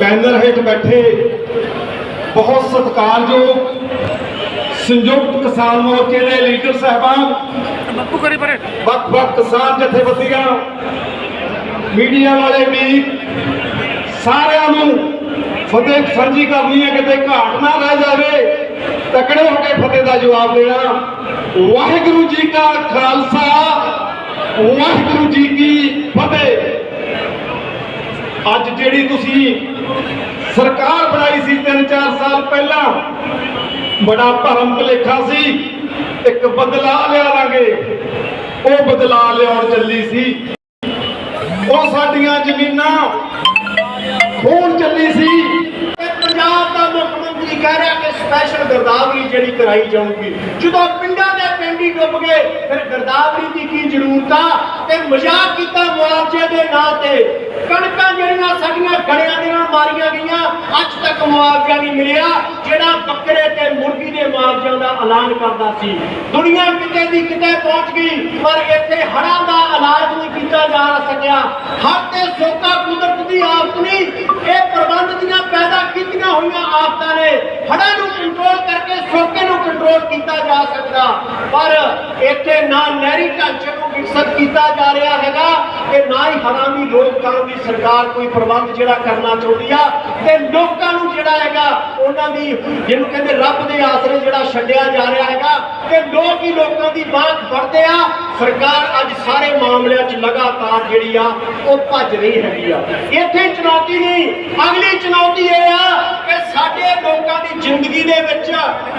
Banner ਹੇਠ ਬੈਠੇ ਬਹੁਤ ਸਤਿਕਾਰਯੋਗ ਸੰਯੁਕਤ ਕਿਸਾਨ ਮੋਰਚੇ ਦੇ ਲੀਡਰ ਸਾਹਿਬਾਨ ਬੱਪੂ ਕਰੀ ਪਰੇ। ਵੱਖ-ਵੱਖ ਕਿਸਾਨ ਜਥੇਬੰਦੀਆਂ ਮੀਡੀਆ ਵਾਲੇ ਵੀ ਸਾਰਿਆਂ ਨੂੰ ਫਤਿਹ ਸਾਂਝੀ ਕਰਨੀ ਹੈ ਕਿਤੇ ਘਾਟ ਨਾ ਰਹਿ ਜਾਵੇ ਤਕੜੇ ਹੋ ਕੇ ਫਤਿਹ ਦਾ ਜਵਾਬ ਦੇਣਾ। ਵਾਹਿਗੁਰੂ ਜੀ ਕਾ ਖਾਲਸਾ ਵਾਹਿਗੁਰੂ ਜੀ ਕੀ ਫਤਿਹ। ਅੱਜ ਜਿਹੜੀ ਤੁਸੀਂ ਸਰਕਾਰ ਬਣਾਈ ਸੀ 3-4 ਸਾਲ ਪਹਿਲਾਂ, ਬੜਾ ਭਰਮ ਭੁਲੇਖਾ ਸੀ, ਇੱਕ ਬਦਲਾ ਲਿਆਵਾਂਗੇ ਉਹ ਬਦਲਾ ਲਿਆਉਣ ਚੱਲੀ ਸੀ। ਉਹ ਸਾਡੀਆਂ ਜ਼ਮੀਨਾਂ ਖੋਣ ਚੱਲੀ ਸੀ। ਤੇ ਪੰਜਾਬ ਦਾ ਮੁੱਖ ਮੰਤਰੀ ਕਹਿ ਰਿਹਾ ਕਿ ਸਪੈਸ਼ਲ ਗਰਦਾਵਰੀ ਜਿਹੜੀ ਕਰਾਈ ਜਾਊਗੀ। ਜਦੋਂ ਪਿੰਡਾਂ ਦੇ ਪਿੰਡ ਹੀ ਡੁੱਬ ਗਏ, ਫਿਰ ਗਰਦਾਵਰੀ ਦੀ ਕੀ ਜ਼ਰੂਰਤ ਆ? ਤੇ ਮਜ਼ਾਕ ਕੀਤਾ ਮੁਆਵਜ਼ੇ ਦੇ ਨਾਂ ਤੇ। ਕਣਕਾਂ ਜਿਹੜੀਆਂ ਸਾਡੀਆਂ ਗੜਿਆਂ ਦੇ ਨਾਲ ਮਾਰੀਆਂ ਗਈਆਂ, ਅੱਜ ਤੱਕ ਮੁਆਵਜ਼ਾ ਨਹੀਂ ਮਿਲਿਆ, ਜਿਹੜਾ ਬੱਕਰੇ ਤੇ ਮੁਰਗੀ ਦੇ ਮੁਆਵਜ਼ਿਆਂ ਦਾ ਐਲਾਨ ਕਰਦਾ ਸੀ। ਦੁਨੀਆ ਕਿਤੇ ਦੀ ਕਿਤੇ ਪਹੁੰਚ ਗਈ, ਪਰ ਇੱਥੇ ਹੜ੍ਹਾਂ ਦਾ ਇਲਾਜ ਨਹੀਂ ਕੀਤਾ ਜਾ ਸਕਿਆ। ਹੜ੍ਹ ਤੇ ਸੋਕਾ ਕੁਦਰਤ ਦੀ ਆਫਤ ਨਹੀਂ, ਇਹ ਪ੍ਰਬੰਧ ਦੀਆਂ ਪੈਦਾ ਕੀਤੀਆਂ ਹੋਈਆਂ ਆਫਤਾਂ ਨੇ। ਹੜ੍ਹਾਂ ਨੂੰ ਕੰਟਰੋਲ ਕਰਕੇ ਸੋਕੇ ਨੂੰ ਕੰਟਰੋਲ ਕੀਤਾ ਜਾ ਸਕਦਾ। ਪਰ ਇੱਥੇ ਨਾ ਨਹਿਰੀ ਢਾਂਚੇ ਨੂੰ ਵਿਕਸਿਤ ਕੀਤਾ ਜਾ ਰਿਹਾ ਹੈਗਾ ਤੇ ਨਾ ਹੀ ਹੜ੍ਹਾਂ ਦੀ ਦੀ ਸਰਕਾਰ ਕੋਈ ਪ੍ਰਬੰਧ ਜਿਹੜਾ ਕਰਨਾ ਚਾਹੁੰਦੀ ਆ ਤੇ ਲੋਕਾਂ ਨੂੰ ਜਿਹੜਾ ਹੈਗਾ ਉਹਨਾਂ ਦੀ, ਜਿਹਨੂੰ ਕਹਿੰਦੇ ਰੱਬ ਦੇ ਆਸਰੇ ਜਿਹੜਾ ਛੱਡਿਆ ਜਾ ਰਿਹਾ ਹੈਗਾ, ਤੇ ਲੋਕ ਹੀ ਲੋਕਾਂ ਦੀ ਬਾਤ ਫੜਦੇ ਆ। ਸਰਕਾਰ ਅੱਜ ਸਾਰੇ ਮਾਮਲਿਆਂ 'ਚ ਲਗਾਤਾਰ ਜਿਹੜੀ ਆ, ਉਹ ਭੱਜ ਰਹੀ ਹੈਗੀ ਆ। ਇੱਥੇ ਚੁਣੌਤੀ ਨਹੀਂ, ਅਗਲੀ ਚੁਣੌਤੀ ਇਹ ਆ ਕਿ ਸਾਡੇ ਲੋਕਾਂ ਦੀ ਜ਼ਿੰਦਗੀ ਦੇ ਵਿੱਚ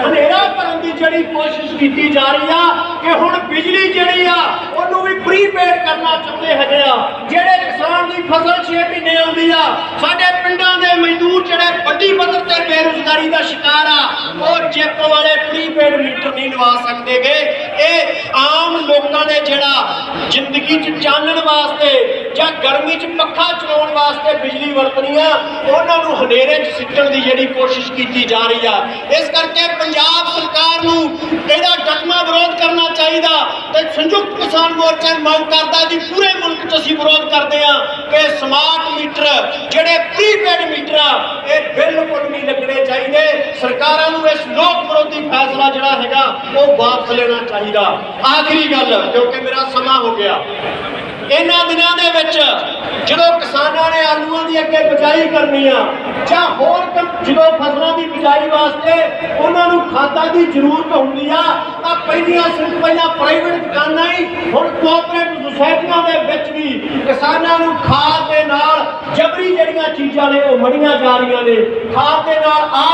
ਹਨੇਰਾ ਭਰਨ ਦੀ ਜਿਹੜੀ ਕੋਸ਼ਿਸ਼ ਕੀਤੀ ਜਾ ਰਹੀ ਆ, ਕਿ ਹੁਣ ਬਿਜਲੀ ਜਿਹੜੀ ਆ ਪ੍ਰੀਪੇਡ ਕਰਨਾ ਚਾਹੁੰਦੇ ਹੈਗੇ ਆ। ਜਿਹੜੇ ਕਿਸਾਨ ਦੀ ਫਸਲ 6 ਮਹੀਨੇ ਆਉਂਦੀ ਆ, ਸਾਡੇ ਪਿੰਡਾਂ ਦੇ ਮਜ਼ਦੂਰ ਜਿਹੜੇ ਵੱਡੀ ਪੱਧਰ ਤੇ ਬੇਰੁਜ਼ਗਾਰੀ ਦਾ ਸ਼ਿਕਾਰ ਆ, ਉਹ ਚਿੱਪ ਵਾਲੇ ਪ੍ਰੀਪੇਡ ਮੀਟਰ ਨਹੀਂ ਲਵਾ ਸਕਦੇਗੇ। ਇਹ ਆਮ ਲੋਕਾਂ ਨੇ ਜਿਹੜਾ ਜ਼ਿੰਦਗੀ 'ਚ ਚਾਨਣ ਵਾਸਤੇ ਜਾਂ ਗਰਮੀ 'ਚ ਪੱਖਾ ਚਲਾਉਣ ਵਾਸਤੇ ਬਿਜਲੀ ਵਰਤਣੀ ਆ, ਉਹਨਾਂ ਨੂੰ ਹਨੇਰੇ 'ਚ ਸਿੱਟਣ ਦੀ ਜਿਹੜੀ ਕੋਸ਼ਿਸ਼ ਕੀਤੀ ਜਾ ਰਹੀ ਆ। ਇਸ ਕਰਕੇ ਪੰਜਾਬ ਸਰਕਾਰ ਨੂੰ ਇਹਦਾ ਡਟਮਾ ਵਿਰੋਧ ਕਰਨਾ ਚਾਹੀਦਾ ਤੇ ਸੰਯੁਕਤ ਕਿਸਾਨ ਮੋਰਚਾ ਮੰਗ ਕਰਦਾ ਜੀ, ਪੂਰੇ ਮੁਲਕ 'ਚ ਅਸੀਂ ਵਿਰੋਧ ਕਰਦੇ ਆ ਕਿ ਸਮਾਰਟ ਮੀਟਰ ਜਿਹੜੇ ਪ੍ਰੀਪੇਡ ਮੀਟਰ ਆ, ਇਹ ਬਿਲਕੁਲ ਨਹੀਂ ਲੱਗਣੇ ਚਾਹੀਦੇ। ਸਰਕਾਰਾਂ ਨੂੰ ਇਸ ਲੋਕ ਵਿਰੋਧੀ ਫੈਸਲਾ ਜਿਹੜਾ ਹੈਗਾ, ਉਹ ਵਾਪਸ ਲੈਣਾ ਚਾਹੀਦਾ। ਆਖਰੀ ਗੱਲ, ਕਿਉਂਕਿ ਮੇਰਾ ਸਮਾਂ ਹੋ ਗਿਆ। ਇਹਨਾਂ ਦਿਨਾਂ ਦੇ ਵਿੱਚ ਜਦੋਂ ਕਿਸਾਨਾਂ ਨੇ ਆਲੂਆਂ ਦੀ ਅੱਗੇ ਬਿਜਾਈ ਕਰਨੀ ਆ, ਜਾਂ ਹੋਰ ਜਦੋਂ ਫਸਲਾਂ ਦੀ ਬਿਜਾਈ ਵਾਸਤੇ ਉਹਨਾਂ ਨੂੰ ਖਾਦਾਂ ਦੀ ਜ਼ਰੂਰਤ ਹੁੰਦੀ ਆ, ਤਾਂ ਪਹਿਲੀਆਂ ਸਿਰਫ ਪਹਿਲਾਂ ਪ੍ਰਾਈਵੇਟ ਦੁਕਾਨਾਂ ਹੀ, ਹੁਣ ਕੋਆਪਰੇਟਿਵ ਸੁਸਾਇਟੀਆਂ ਦੇ ਵਿੱਚ ਵੀ ਕਿਸਾਨਾਂ ਨੂੰ ਖਾਦ ਦੇ ਨਾਲ ਜਬਰੀ ਜਿਹੜੀਆਂ ਚੀਜ਼ਾਂ ਨੇ ਉਹ ਮੜੀਆਂ ਜਾ ਰਹੀਆਂ ਨੇ। ਖਾਦ ਦੇ ਨਾਲ ਆ